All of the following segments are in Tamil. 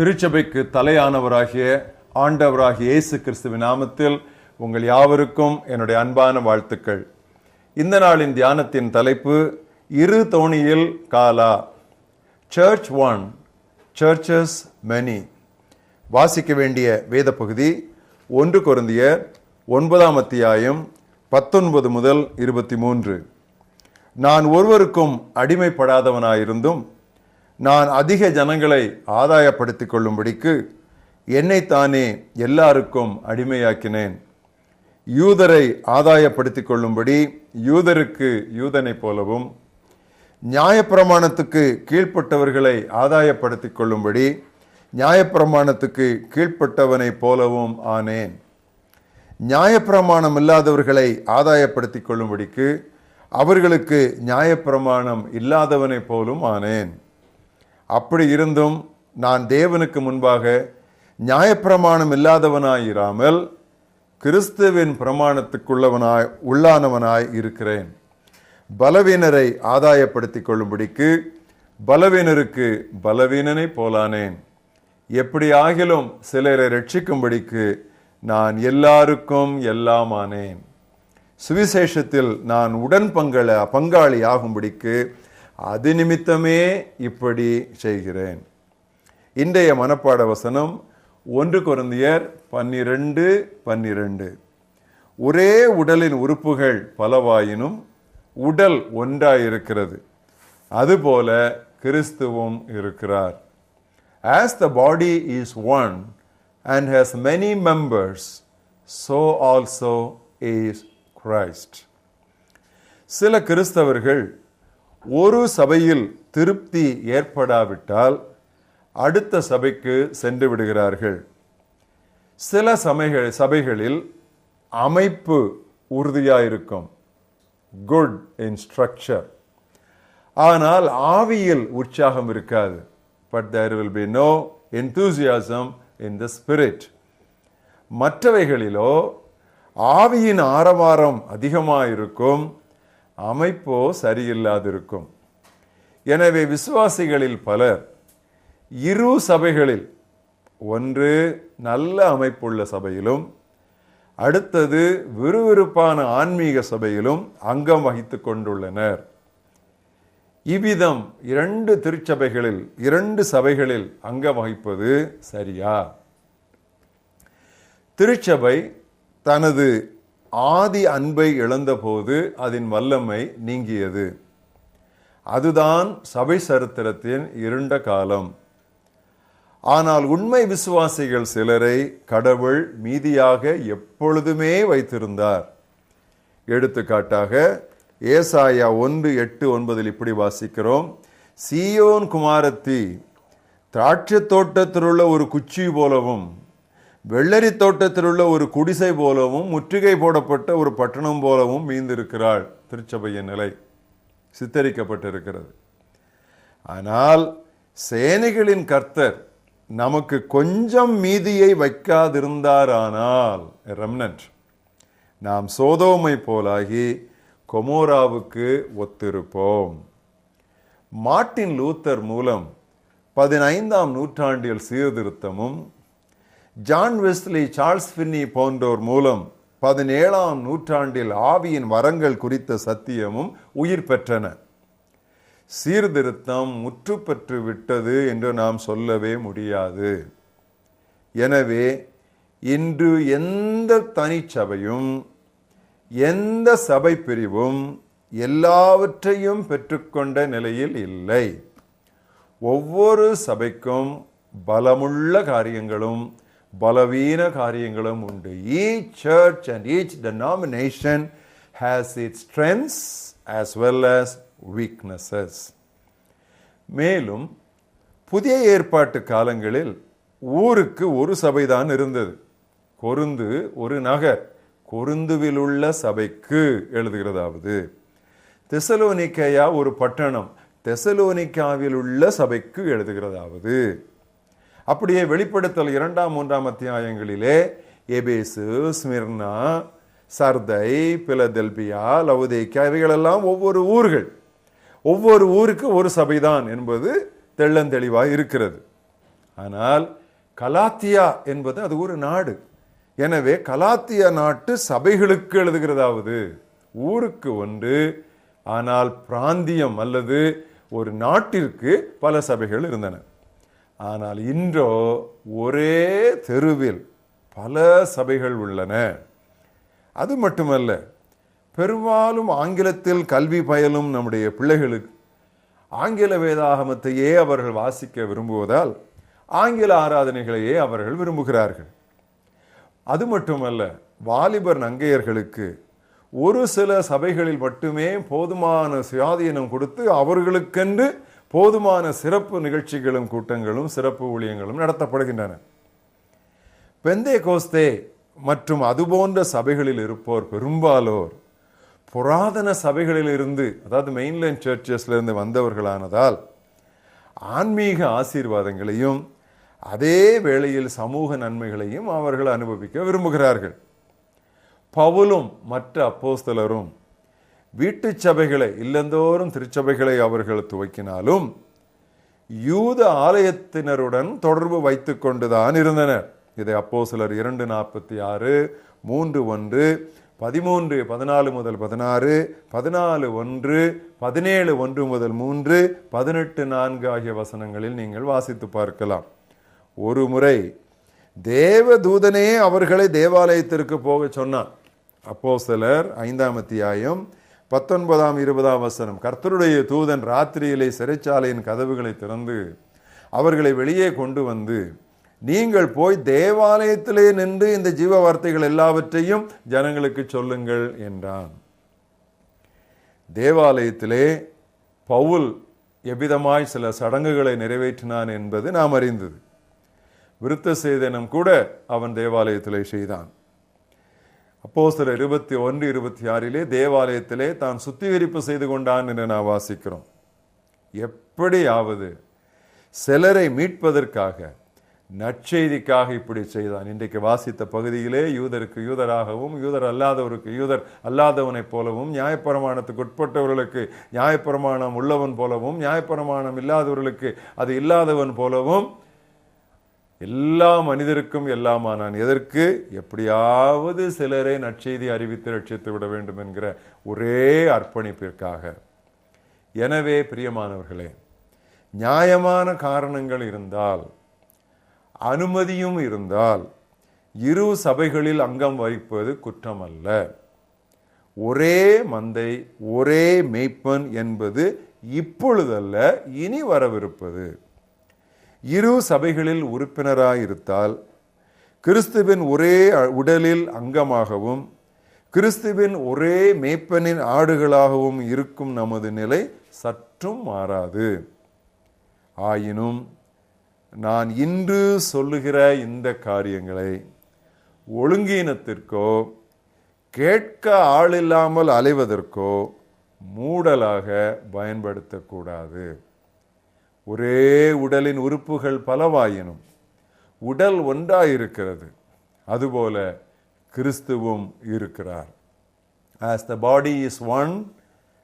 திருச்சபைக்கு தலையானவராகிய ஆண்டவராகிய இயேசு கிறிஸ்துவின் நாமத்தில் உங்கள் யாவருக்கும் என்னுடைய அன்பான வாழ்த்துக்கள். இந்த நாளின் தியானத்தின் தலைப்பு இரு தோணியில் காலா. சர்ச் ஒன் சர்ச்சஸ் மெனி வாசிக்க வேண்டிய வேத பகுதி ஒன்று கொருந்தியர் ஒன்பதாம் அத்தியாயம் பத்தொன்பது முதல் இருபத்தி மூன்று. நான் ஒருவருக்கும் அடிமைப்படாதவனாயிருந்தும் நான் அதிக ஜனங்களை ஆதாயப்படுத்தி கொள்ளும்படிக்கு என்னைத்தானே எல்லாருக்கும் அடிமையாக்கினேன். யூதரை ஆதாயப்படுத்திக் கொள்ளும்படி யூதருக்கு யூதனைப் போலவும் நியாயப்பிரமாணத்துக்கு கீழ்ப்பட்டவர்களை ஆதாயப்படுத்திக் கொள்ளும்படி நியாயப்பிரமாணத்துக்கு கீழ்ப்பட்டவனைப் போலவும் ஆனேன். நியாயப்பிரமாணம் இல்லாதவர்களை ஆதாயப்படுத்தி கொள்ளும்படிக்கு அவர்களுக்கு நியாயப்பிரமாணம் இல்லாதவனைப் போலும் ஆனேன். அப்படி இருந்தும் நான் தேவனுக்கு முன்பாக நியாயப்பிரமாணம் இல்லாதவனாயிராமல் கிறிஸ்துவின் பிரமாணத்துக்குள்ளவனாய் உள்ளானவனாய் இருக்கிறேன். பலவீனரை ஆதாயப்படுத்தி கொள்ளும்படிக்கு பலவீனருக்கு பலவீனனை போலானேன். எப்படி ஆகிலும் சிலரை ரட்சிக்கும்படிக்கு நான் எல்லாருக்கும் எல்லாமானேன். சுவிசேஷத்தில் நான் உடன் பங்கள பங்காளி ஆகும்படிக்கு அது நிமித்தமே இப்படி செய்கிறேன். இன்றைய மனப்பாட வசனம் ஒன்று குருந்தியர் பன்னிரண்டு பன்னிரண்டு. ஒரே உடலின் உறுப்புகள் பலவாயினும் உடல் ஒன்றாயிருக்கிறது. அதுபோல கிறிஸ்துவும் இருக்கிறார். As the body is one and has many members, so also is Christ. சில கிறிஸ்தவர்கள் ஒரு சபையில் திருப்தி ஏற்படாவிட்டால் அடுத்த சபைக்கு சென்று விடுகிறார்கள். சில சமைகள் சபைகளில் அமைப்பு உறுதியாயிருக்கும். குட் இன் ஸ்ட்ரக்சர் ஆனால் ஆவியில் உற்சாகம் இருக்காது. But there will be no enthusiasm in the spirit மற்றவைகளிலோ ஆவியின் ஆரவாரம் அதிகமாக இருக்கும் அமைப்போ சரியில்லாதிருக்கும். எனவே விசுவாசிகளில் பலர் இரு சபைகளில் ஒன்று நல்ல அமைப்புள்ள சபையிலும் அடுத்தது விறுவிறுப்பான ஆன்மீக சபையிலும் அங்கம் வகித்து கொண்டுள்ளனர். இவ்விதம் இரண்டு திருச்சபைகளில் இரண்டு சபைகளில் அங்கம் வகிப்பது சரியா? திருச்சபை தனது ஆதி அன்பை இழந்தபோது அதன் வல்லமை நீங்கியது. அதுதான் சபை சரித்திரத்தின் இருண்ட காலம். ஆனால் உண்மை விசுவாசிகள் சிலரை கடவுள் மீதியாக எப்பொழுதுமே வைத்திருந்தார். எடுத்துக்காட்டாக ஏசாயா ஒன்று எட்டு ஒன்பதில் இப்படி வாசிக்கிறோம். சியோன் குமாரத்தி திராட்சை தோட்டத்தில் உள்ள ஒரு குச்சி போலவும் வெள்ளரி தோட்டத்திலுள்ள ஒரு குடிசை போலவும் முற்றுகை போடப்பட்ட ஒரு பட்டணம் போலவும் மீந்திருக்கிறாள் திருச்சபையின் நிலை. சித்தரிக்கப்பட்டிருக்கிறது. ஆனால் சேனைகளின் கர்த்தர் நமக்கு கொஞ்சம் மீதியை வைக்காதிருந்தாரானால் ரெம்னன்ட் நாம் சோதோமை போலாகி கொமோராவுக்கு ஒத்திருப்போம். மார்ட்டின் லூத்தர் மூலம் பதினைந்தாம் நூற்றாண்டில் சீர்திருத்தமும் ஜான் வெஸ்லி சார்ல்ஸ் ஃபின்னி போன்றோர் மூலம் பதினேழாம் நூற்றாண்டில் ஆவியின் வரங்கள் குறித்த சத்தியமும் உயிர் பெற்றன. சீர்திருத்தம் முற்றுப்பெற்று விட்டது என்று நாம் சொல்லவே முடியாது. எனவே இன்று எந்த தனிச்சபையும் எந்த சபை பிரிவும் எல்லாவற்றையும் பெற்றுக்கொண்ட நிலையில் இல்லை. ஒவ்வொரு சபைக்கும் பலமுள்ள காரியங்களும் பலவீன காரியங்களும் உண்டு. Each church and each denomination has it strengths as well as weaknesses மேலும் புதிய ஏற்பாட்டு காலங்களில் ஊருக்கு ஒரு சபைதான் இருந்தது. கொருந்து ஒரு நகர் கொருந்துவில் உள்ள சபைக்கு எழுதுகிறதாவது. தெசலோனிக்கையா ஒரு பட்டணம் தெசலோனிக்காவில் உள்ள சபைக்கு எழுதுகிறதாவது. அப்படியே வெளிப்படுத்தல் இரண்டாம் மூன்றாம் அத்தியாயங்களிலே Ephesus Smyrna Sardis Philadelphia Laodicea இவைகளெல்லாம் ஒவ்வொரு ஊர்கள் ஒவ்வொரு ஊருக்கு ஒரு சபைதான் என்பது தெள்ளந்தெளிவாக இருக்கிறது. ஆனால் கலாத்தியா என்பது அது ஒரு நாடு. எனவே கலாத்தியா நாட்டு சபைகளுக்கு எழுதுகிறதாவது ஊருக்கு ஒன்று ஆனால் பிராந்தியம் அல்லது ஒரு நாட்டிற்கு பல சபைகள் இருந்தன. ஆனால் இன்றோ ஒரே தெருவில் பல சபைகள் உள்ளன. அது மட்டுமல்ல பெரும்பாலும் ஆங்கிலத்தில் கல்வி பயிலும் நம்முடைய பிள்ளைகளுக்கு ஆங்கில வேதாகமத்தையே அவர்கள் வாசிக்க விரும்புவதால் ஆங்கில ஆராதனைகளையே அவர்கள் விரும்புகிறார்கள். அது மட்டுமல்ல வாலிபர் நங்கையர்களுக்கு ஒரு சில சபைகளில் மட்டுமே போதுமான சுயாதீனம் கொடுத்து அவர்களுக்கென்று போதுமான சிறப்பு நிகழ்ச்சிகளும் கூட்டங்களும் சிறப்பு ஊழியங்களும் நடத்தப்படுகின்றன. பெந்தே கோஸ்தே மற்றும் அதுபோன்ற சபைகளில் இருப்போர் பெரும்பாலோர் புராதன சபைகளில் இருந்து அதாவது மெயின்லைன் சர்ச்சஸ்லேருந்து வந்தவர்களானதால் ஆன்மீக ஆசீர்வாதங்களையும் அதே வேளையில் சமூக நன்மைகளையும் அவர்கள் அனுபவிக்க விரும்புகிறார்கள். பவுலும் மற்ற அப்போஸ்தலரும் வீட்டு சபைகளை இல்லந்தோறும் திருச்சபைகளை அவர்கள் துவக்கினாலும் யூத ஆலயத்தினருடன் தொடர்பு வைத்து கொண்டுதான் இருந்தனர். இதை அப்போ சிலர் இரண்டு நாற்பத்தி ஆறு மூன்று ஒன்று பதிமூன்று பதினாலு முதல் பதினாறு பதினாலு ஒன்று பதினேழு ஒன்று முதல் மூன்று பதினெட்டு நான்கு ஆகிய வசனங்களில் நீங்கள் வாசித்து பார்க்கலாம். ஒரு முறை தேவ தூதனே அவர்களை தேவாலயத்திற்கு போக சொன்னான். அப்போ சிலர் ஐந்தாம் அத்தியாயம் பத்தொன்பதாம் இருபதாம் வசனம். கர்த்தருடைய தூதன் ராத்திரியிலே சிறைச்சாலையின் கதவுகளை திறந்து அவர்களை வெளியே கொண்டு வந்து நீங்கள் போய் தேவாலயத்திலே நின்று இந்த ஜீவ வார்த்தைகள் எல்லாவற்றையும் ஜனங்களுக்கு சொல்லுங்கள் என்றான். தேவாலயத்திலே பவுல் எவ்விதமாய் சில சடங்குகளை நிறைவேற்றினான் என்பது நாம் அறிந்தது. விருத்த சேதனம் கூட அவன் தேவாலயத்திலே செய்தான். அப்போ சில இருபத்தி ஒன்று இருபத்தி ஆறிலே தேவாலயத்திலே தான் சுத்திகரிப்பு செய்து கொண்டான் என்று நான் வாசிக்கிறோம். எப்படியாவது சிலரை மீட்பதற்காக நற்செய்திக்காக இப்படி செய்தான். இன்றைக்கு வாசித்த பகுதியிலே யூதருக்கு யூதராகவும் யூதர் அல்லாதவருக்கு யூதர் அல்லாதவனைப் போலவும் நியாயப்பிரமாணத்துக்கு உட்பட்டவர்களுக்கு நியாயப்பிரமாணம் உள்ளவன் போலவும் நியாயப்பிரமாணம் இல்லாதவர்களுக்கு அது இல்லாதவன் போலவும் எல்லா மனிதருக்கும் எல்லாமானான். எதற்கு? எப்படியாவது சிலரை நற்செய்தி அறிவித்து ரட்சித்து விட வேண்டும் என்கிற ஒரே அர்ப்பணிப்பிற்காக. எனவே பிரியமானவர்களே நியாயமான காரணங்கள் இருந்தால் அனுமதியும் இருந்தால் இரு சபைகளில் அங்கம் வகிப்பது குற்றம் அல்ல ஒரே மந்தை ஒரே மெய்ப்பன் என்பது இப்பொழுதல்ல இனி வரவிருப்பது. இரு சபைகளில் உறுப்பினராயிருத்தால் கிறிஸ்துவின் ஒரே உடலில் அங்கமாகவும் கிறிஸ்துவின் ஒரே மேய்ப்பனின் ஆடுகளாகவும் இருக்கும் நமது நிலை சற்றும் மாறாது. ஆயினும் நான் இன்று சொல்லுகிற இந்த காரியங்களை ஒழுங்கீனத்திற்கோ கேட்க ஆளில்லாமல் அலைவதற்கோ மூடலாக பயன்படுத்தக்கூடாது. ஒரே உடலின் உறுப்புகள் பலவாயினும் உடல் ஒன்றாயிருக்கிறது. அதுபோல கிறிஸ்துவும் இருக்கிறார். As the body is one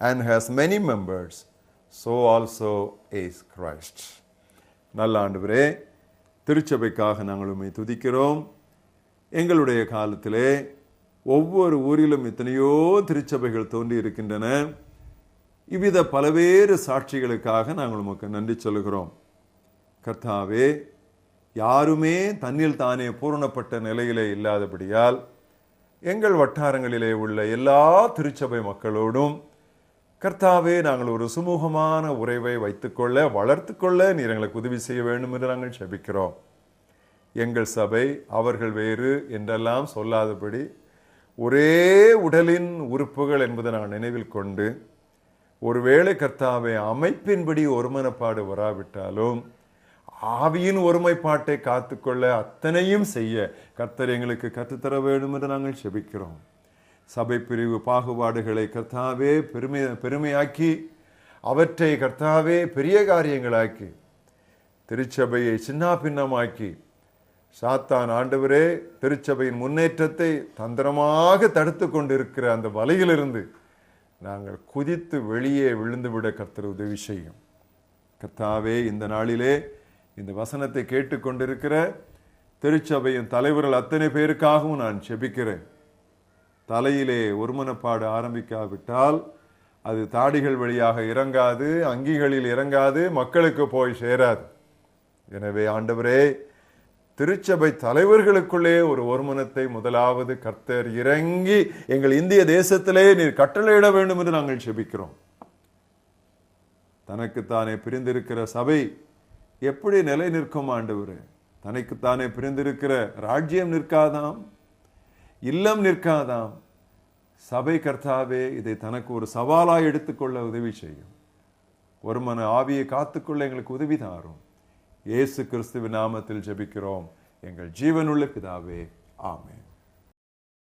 and has many members so also is Christ. நல்ல ஆண்டவரே திருச்சபைக்காக நாங்கள் உண்மை துதிக்கிறோம். எங்களுடைய காலத்திலே ஒவ்வொரு ஊரிலும் எத்தனையோ திருச்சபைகள் தோன்றி இருக்கின்றன இவ்வித பலவேறு சாட்சிகளுக்காக நாங்கள் உமக்கு நன்றி சொல்லுகிறோம். கர்த்தாவே யாருமே தன்னில் தானே பூரணப்பட்ட நிலையிலே இல்லாதபடியால் எங்கள் வட்டாரங்களிலே உள்ள எல்லா திருச்சபை மக்களோடும் கர்த்தாவே நாங்கள் ஒரு சுமூகமான உறவை வைத்துக்கொள்ள வளர்த்துக்கொள்ள நீர் எங்களுக்கு உதவி செய்ய வேண்டும் என்று நாங்கள் செபிக்கிறோம். எங்கள் சபை அவர்கள் வேறு என்றெல்லாம் சொல்லாதபடி ஒரே உடலின் உறுப்புகள் என்பதை நான் நினைவில் கொண்டு ஒருவேளை கர்த்தாவை அமைப்பின்படி ஒருமனப்பாடு வராவிட்டாலும் ஆவியின் ஒருமைப்பாட்டை காத்துக்கொள்ள அத்தனையும் செய்ய கர்த்தர் எங்களுக்கு கற்றுத்தர வேண்டும் என்று நாங்கள் செபிக்கிறோம். சபை பிரிவு பாகுபாடுகளை கர்த்தாவே பெருமை பெருமையாக்கி அவற்றை கர்த்தாவே பெரிய காரியங்களாக்கி திருச்சபையை சின்ன பின்னமாக்கி சாத்தான் ஆண்டவரே திருச்சபையின் முன்னேற்றத்தை தந்திரமாக தடுத்து கொண்டிருக்கிற அந்த வலையிலிருந்து நாங்கள் குதித்து வெளியே விழுந்துவிட கர்த்தர் உதவி செய்யும். கர்த்தாவே இந்த நாளிலே இந்த வசனத்தை கேட்டுக்கொண்டிருக்கிற திருச்சபையின் தலைவர்கள் அத்தனை பேருக்காகவும் நான் செபிக்கிறேன். தலையிலே ஒருமனப்பாடு ஆரம்பிக்காவிட்டால் அது தாடிகள் வழியாக இறங்காது அங்கிகளில் இறங்காது மக்களுக்கு போய் சேராது. எனவே ஆண்டவரே திருச்சபை தலைவர்களுக்குள்ளே ஒரு ஒருமனத்தை முதலாவது கர்த்தர் இறங்கி எங்கள் இந்திய தேசத்திலே நீர் கட்டளையிட வேண்டும் என்று நாங்கள் செபிக்கிறோம். தனக்குத்தானே பிரிந்திருக்கிற சபை எப்படி நிலை நிற்கும் ஆண்டவரே? தனக்குத்தானே பிரிந்திருக்கிற ராஜ்யம் நிற்காதாம்? இல்லம் நிற்காதாம்? சபை கர்த்தாவே இதை தனக்கு ஒரு சவாலாக எடுத்துக்கொள்ள உதவி செய்யும். ஒருமன ஆவியை காத்துக்கொள்ள எங்களுக்கு உதவி தாரும். இயேசு கிறிஸ்துவின் நாமத்தில் ஜெபிக்கிறோம். எங்கள் ஜீவனுள்ள பிதாவே ஆமென்.